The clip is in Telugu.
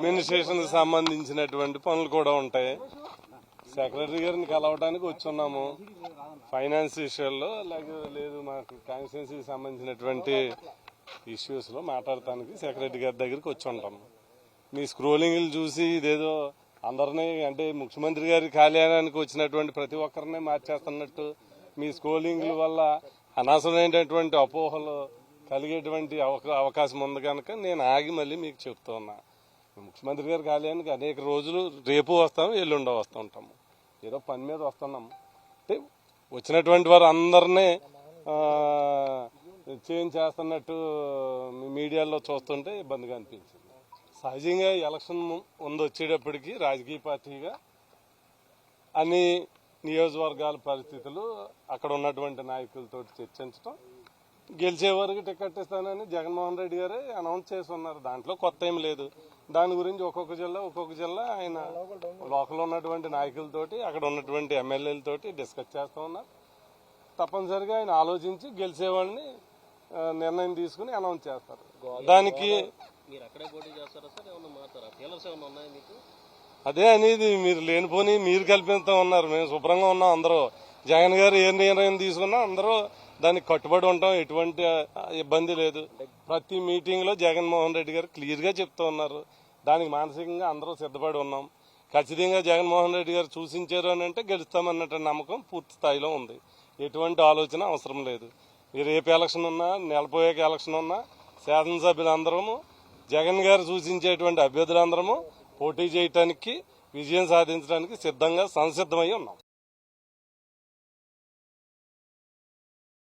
అడ్మినిస్ట్రేషన్ సంబంధించినటువంటి పనులు కూడా ఉంటాయి. సెక్రటరీ గారిని కలవడానికి వచ్చున్నాము. ఫైనాన్స్ విషయాల్లో లేదు మాకు కాన్స్టిట్యున్సీకి సంబంధించినటువంటి ఇష్యూస్లో మాట్లాడటానికి సెక్రటరీ గారి దగ్గరికి వచ్చి ఉంటాము మీ స్క్రోలింగ్లు చూసి ఇదేదో అందరినీ అంటే ముఖ్యమంత్రి గారి కార్యాలయానికి వచ్చినటువంటి ప్రతి ఒక్కరిని మార్చేస్తున్నట్టు మీ స్క్రోలింగ్ల వల్ల అనవసరమైనటువంటి అపోహలు కలిగేటువంటి అవకా- అవకాశం ఉంది కనుక నేను ఆగి మళ్ళీ మీకు చెప్తున్నా. ముఖ్యమంత్రి గారు కాలేనికి అనేక రోజులు రేపు వస్తాము ఎల్లుండో వస్తూ ఉంటాము. ఏదో పని మీద వస్తున్నాము. అంటే వచ్చినటువంటి వారు అందరినీ చేంజ్ చేస్తున్నట్టు మీ మీడియాలో చూస్తుంటే ఇబ్బందిగా అనిపించింది. సహజంగా ఎలక్షన్ ముందు వచ్చేటప్పటికి రాజకీయ పార్టీగా అన్ని నియోజకవర్గాల పరిస్థితులు అక్కడ ఉన్నటువంటి నాయకులతో చర్చించడం గెలిచే వరకు టికెట్ ఇస్తానని జగన్మోహన్ రెడ్డి గారే అనౌన్స్ చేసి ఉన్నారు. దాంట్లో కొత్త ఏం లేదు. దాని గురించి ఒక్కొక్క జిల్లా ఒక్కొక్క జిల్లా ఆయన లోకల్ ఉన్నటువంటి నాయకులతోటి అక్కడ ఉన్నటువంటి ఎమ్మెల్యేలతోటి డిస్కస్ చేస్తూ ఉన్నారు. తప్పనిసరిగా ఆయన ఆలోచించి గెలిచే వాళ్ళని ఆ, నిర్ణయం తీసుకుని అనౌన్స్ చేస్తారు. దానికి అదే అనేది మీరు లేనిపోని మీరు కల్పిస్తూ ఉన్నారు. మేము శుభ్రంగా ఉన్నాం అందరూ. జగన్ గారు ఏ నిర్ణయం తీసుకున్నా అందరూ దానికి కట్టుబడి ఉంటాం ఎటువంటి ఇబ్బంది లేదు. ప్రతి మీటింగ్లో జగన్మోహన్ రెడ్డి గారు క్లియర్గా చెప్తూ ఉన్నారు. దానికి మానసికంగా అందరూ సిద్ధపడి ఉన్నాం. ఖచ్చితంగా జగన్మోహన్ రెడ్డి గారు సూచించారు అని అంటే గెలుస్తామన్నట్టు నమ్మకం పూర్తి స్థాయిలో ఉంది. ఎటువంటి ఆలోచన అవసరం లేదు. మీరు రేపు ఎలక్షన్ ఉన్నా నెలపోయాక ఎలక్షన్ ఉన్నా శాసనసభ్యులందరము జగన్ గారు సూచించేటువంటి అభ్యర్థులందరము పోటీ చేయటానికి విజయం సాధించడానికి సిద్ధంగా సంసిద్ధమై ఉన్నాం.